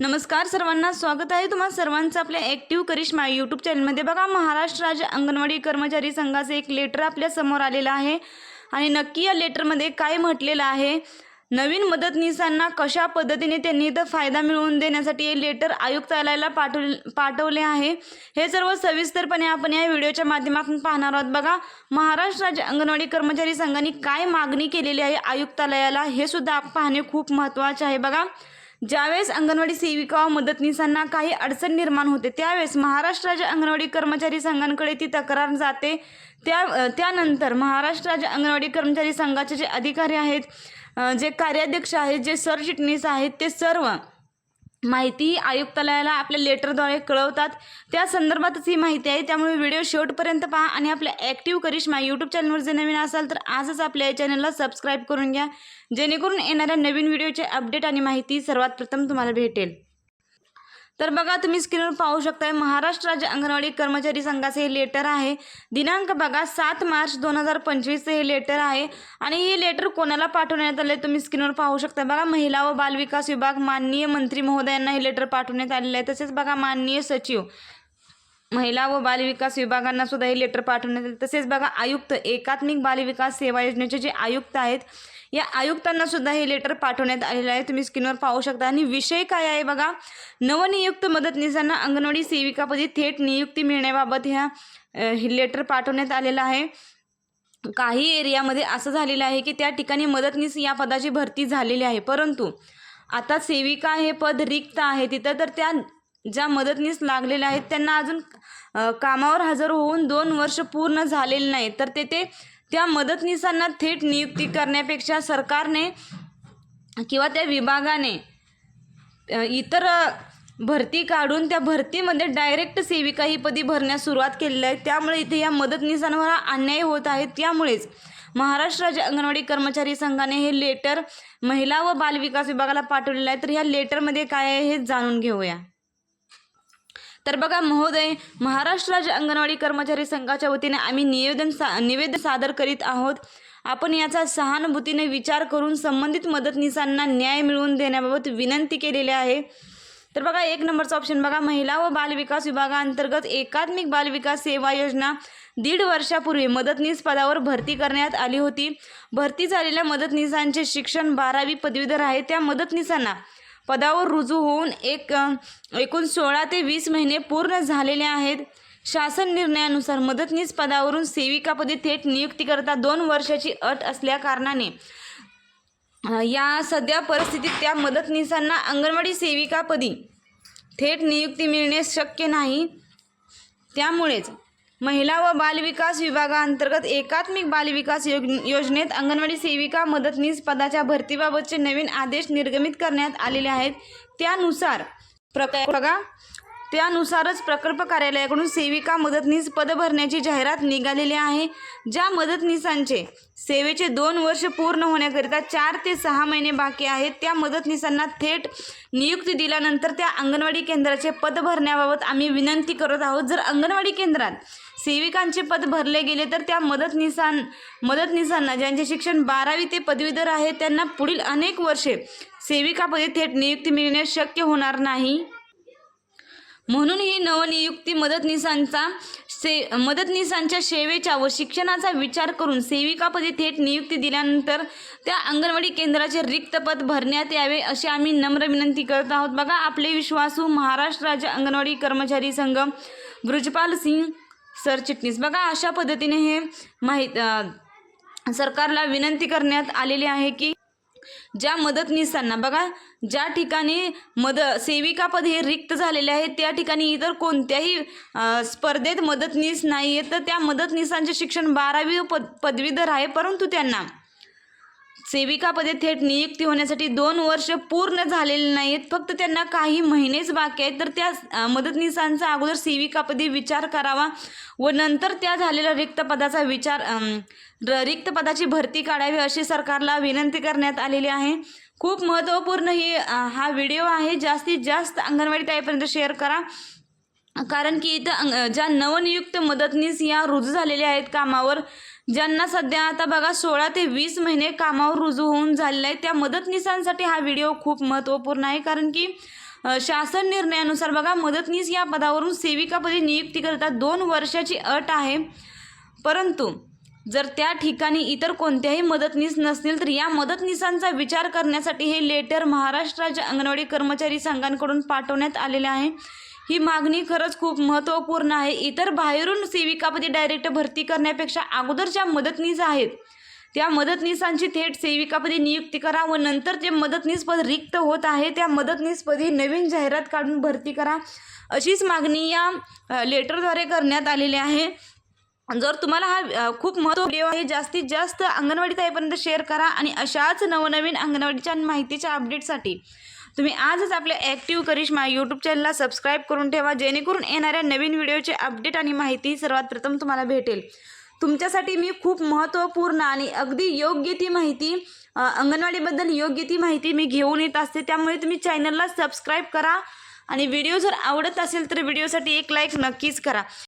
नमस्कार सर्वांना स्वागत आहे तुम्हा सर्वांचं आपल्या ॲक्टिव्ह करिश्मा यूट्यूब चॅनलमध्ये बघा महाराष्ट्र राज्य अंगणवाडी कर्मचारी संघाचं एक लेटर आपल्यासमोर आलेलं आहे. आणि नक्की या लेटरमध्ये काय म्हटलेलं आहे? नवीन मदतनीसांना कशा पद्धतीने त्यांनी इथं फायदा मिळवून देण्यासाठी हे लेटर आयुक्तालयाला पाठव पाठवले आहे. हे सर्व सविस्तरपणे आपण या व्हिडिओच्या माध्यमातून पाहणार आहोत. बघा महाराष्ट्र राज्य अंगणवाडी कर्मचारी संघाने काय मागणी केलेली आहे आयुक्तालयाला हे सुद्धा पाहणे खूप महत्त्वाचे आहे. बघा ज्यावेळेस अंगणवाडी सेविका व मदतनीसांना काही अडचण निर्माण होते त्यावेळेस महाराष्ट्र राज्य अंगणवाडी कर्मचारी संघांकडे ती तक्रार जाते. त्या त्यानंतर महाराष्ट्र राज्य अंगणवाडी कर्मचारी संघाचे जे अधिकारी आहेत जे कार्याध्यक्ष आहेत जे सरचिटणीस आहेत ते सर्व माहिती आयुक्तालयाला आपल्या लेटरद्वारे कळवतात. त्या संदर्भातच ही माहिती आहे. त्यामुळे व्हिडिओ शेवटपर्यंत पहा आणि आपल्या ॲक्टिव्ह करिश्मा यूट्यूब चॅनलवर जर नवीन असाल तर आजच आपल्या या चॅनलला सबस्क्राईब करून घ्या. जेणेकरून येणाऱ्या नवीन व्हिडिओचे अपडेट आणि माहिती सर्वात प्रथम तुम्हाला भेटेल. तर बघा तुम्ही स्क्रीनवर पाहू शकताय महाराष्ट्र राज्य अंगणवाडी कर्मचारी संघाचे हे लेटर आहे. दिनांक बघा सात मार्च दोन हजार पंचवीसचे हे लेटर आहे. आणि हे लेटर कोणाला पाठवण्यात आले तुम्ही स्क्रीनवर पाहू शकता बघा महिला व बालविकास विभाग माननीय मंत्री महोदयांना हे लेटर पाठवण्यात आलेलं आहे. तसेच बघा माननीय सचिव महिला व बालविकास विभागांना सुद्धा हे लेटर पाठवण्यात आले तसेच बघा आयुक्त एकात्मिक बालविकास सेवा योजनेचे जे आयुक्त आहेत या आयुक्तांना सुद्धा हे लेटर पाठवण्यात आलेलं आहे. तुम्ही स्क्रीनवर पाहू शकता. आणि विषय काय आहे बघा? नवनियुक्त मदतनीसांना अंगणवाडी सेविकापदी थेट नियुक्ती मिळण्याबाबत ह्या हे लेटर पाठवण्यात आलेलं आहे. काही एरियामध्ये असं झालेलं आहे की त्या ठिकाणी मदतनीस या पदाची भरती झालेली आहे. परंतु आता सेविका हे पद रिक्त आहे. तिथं तर त्या ज्या मदतनीस लागलेल्या आहेत त्यांना अजून कामावर हजर होऊन दोन वर्ष पूर्ण झालेले नाही तर तेथे त्या मदतनीसांना थेट नियुक्ती करण्यापेक्षा सरकारने किंवा त्या विभागाने इतर भरती काढून त्या भरतीमध्ये डायरेक्ट सेविका ही पदी भरण्यास सुरुवात केलेली आहे. त्यामुळे इथे या मदतनीसांवर हा अन्याय होत आहे. त्यामुळेच महाराष्ट्र राज्य अंगणवाडी कर्मचारी संघाने हे लेटर महिला व बालविकास विभागाला पाठवलेलं आहे. तर ह्या लेटरमध्ये काय आहे हे जाणून घेऊया. तर बघा महोदय महाराष्ट्र राज्य अंगणवाडी कर्मचारी संघाच्या वतीने आम्ही निवेदन सा निवेदन सादर करीत आहोत. आपण याचा सहानुभूतीने विचार करून संबंधित मदतनीसांना न्याय मिळवून देण्याबाबत विनंती केलेली आहे. तर बघा एक नंबरचा ऑप्शन बघा. महिला व बालविकास विभागाअंतर्गत एकात्मिक बालविकास सेवा योजना दीड वर्षापूर्वी मदतनीस पदावर भरती करण्यात आली होती. भरती झालेल्या मदतनीसांचे शिक्षण बारावी पदवीधर आहे. त्या मदतनीसांना पदावर रुजू होऊन एक एकूण सोळा ते वीस महिने पूर्ण झालेले आहेत. शासन निर्णयानुसार मदतनीस पदावरून सेविकापदी थेट नियुक्तीकरता दोन वर्षाची अट असल्याकारणाने या सध्या परिस्थितीत त्या मदतनीसांना अंगणवाडी सेविकापदी थेट नियुक्ती मिळणे शक्य नाही. त्यामुळेच महिला व बालविकास विभागाअंतर्गत एकात्मिक बालविकास योज योजनेत अंगणवाडी सेविका मदतनीस पदाच्या भरतीबाबतचे नवीन आदेश निर्गमित करण्यात आलेले आहेत. त्यानुसार प्रक बघा त्यानुसारच प्रकल्प कार्यालयाकडून सेविका मदतनीस पद भरण्याची जाहिरात निघालेली आहे ज्या मदतनीसांचे सेवेचे दोन वर्ष पूर्ण होण्याकरिता चार ते सहा महिने बाकी आहेत. त्या मदतनीसांना थेट नियुक्ती दिल्यानंतर त्या अंगणवाडी केंद्राचे पद भरण्याबाबत आम्ही विनंती करत आहोत. जर अंगणवाडी केंद्रात सेविकांचे पद भरले गेले तर त्या मदतनीसां मदतनीसांना ज्यांचे शिक्षण बारावी ते पदवीधर आहे त्यांना पुढील अनेक वर्षे सेविकापदी थेट नियुक्ती मिळणे शक्य होणार नाही. म्हणून ही नवनियुक्ती मदतनीसांचा से मदतनीसांच्या सेवेच्या व शिक्षणाचा विचार करून सेविकापदी थेट नियुक्ती दिल्यानंतर त्या अंगणवाडी केंद्राचे रिक्त पद भरण्यात यावे अशी आम्ही नम्र विनंती करत आहोत. बघा आपले विश्वासू महाराष्ट्र राज्य अंगणवाडी कर्मचारी संघ ब्रुजपाल सिंग सरचिटणीस बघा अशा पद्धतीने हे माहीत सरकारला विनंती करण्यात आलेली आहे की ज्या मदतनीसांना बघा ज्या ठिकाणी मद सेविकापद हे रिक्त झालेले आहे त्या ठिकाणी इतर कोणत्याही स्पर्धेत मदतनीस नाही आहे तर त्या मदतनीसांचे शिक्षण बारावी पद पदवीधर आहे परंतु त्यांना सेविकापदे थेट नियुक्ती होण्यासाठी दोन वर्ष पूर्ण झालेले नाहीत. फक्त त्यांना काही महिनेच बाकी आहेत. तर त्या मदतनीसांचा अगोदर सेविकापदी विचार करावा व नंतर त्या झालेल्या रिक्त पदाचा विचार र- रिक्त पदाची भरती काढावी अशी सरकारला विनंती करण्यात आलेली आहे. खूप महत्त्वपूर्ण ही हा व्हिडिओ आहे. जास्तीत जास्त अंगणवाडी ताईपर्यंत शेअर करा. कारण की इथं ज्या नवनियुक्त मदतनीस या रुजू झालेल्या आहेत कामावर ज्यांना सध्या आता बघा सोळा ते वीस महिने कामावर रुजू होऊन झालेले आहे त्या मदतनीसांसाठी हा व्हिडिओ खूप महत्त्वपूर्ण आहे. कारण की शासन निर्णयानुसार बघा मदतनीस या पदावरून सेविकापदी नियुक्तीकरिता दोन वर्षाची अट आहे. परंतु जर त्या ठिकाणी इतर कोणत्याही मदतनीस नसतील तर या मदतनीसांचा विचार करण्यासाठी हे लेटर महाराष्ट्र राज्य अंगणवाडी कर्मचारी संघांकडून पाठवण्यात आलेले आहे. ही मागणी खरंच खूप महत्त्वपूर्ण आहे. इतर बाहेरून सेविकापदी डायरेक्ट भरती करण्यापेक्षा अगोदरच्या मदतनीस आहेत. त्या मदतनीसांची थेट सेविकापदी नियुक्ती करा व नंतर जे मदतनीसपद रिक्त होत आहे त्या मदतनीसपदी नवीन जाहिरात काढून भरती करा. अशीच मागणी या लेटरद्वारे करण्यात आलेली आहे. जर तुम्हाला हा खूप महत्त्व व्हिडिओ आहे जास्तीत जास्त अंगणवाडी ताईपर्यंत शेअर करा आणि अशाच नवनवीन अंगणवाडीच्या माहितीच्या अपडेटसाठी तुम्ही आजच आपल्या ॲक्टिव्ह करिश्मा यूट्यूब चॅनलला सबस्क्राईब करून ठेवा जेणेकरून येणाऱ्या नवीन व्हिडिओचे अपडेट आणि माहिती सर्वात प्रथम तुम्हाला भेटेल. तुमच्यासाठी मी खूप महत्त्वपूर्ण आणि अगदी योग्य ती माहिती अंगणवाडीबद्दल योग्य ती माहिती मी घेऊन येत असते. त्यामुळे तुम्ही चॅनलला सबस्क्राईब करा आणि व्हिडिओ जर आवडत असेल तर व्हिडिओसाठी एक लाईक नक्कीच करा.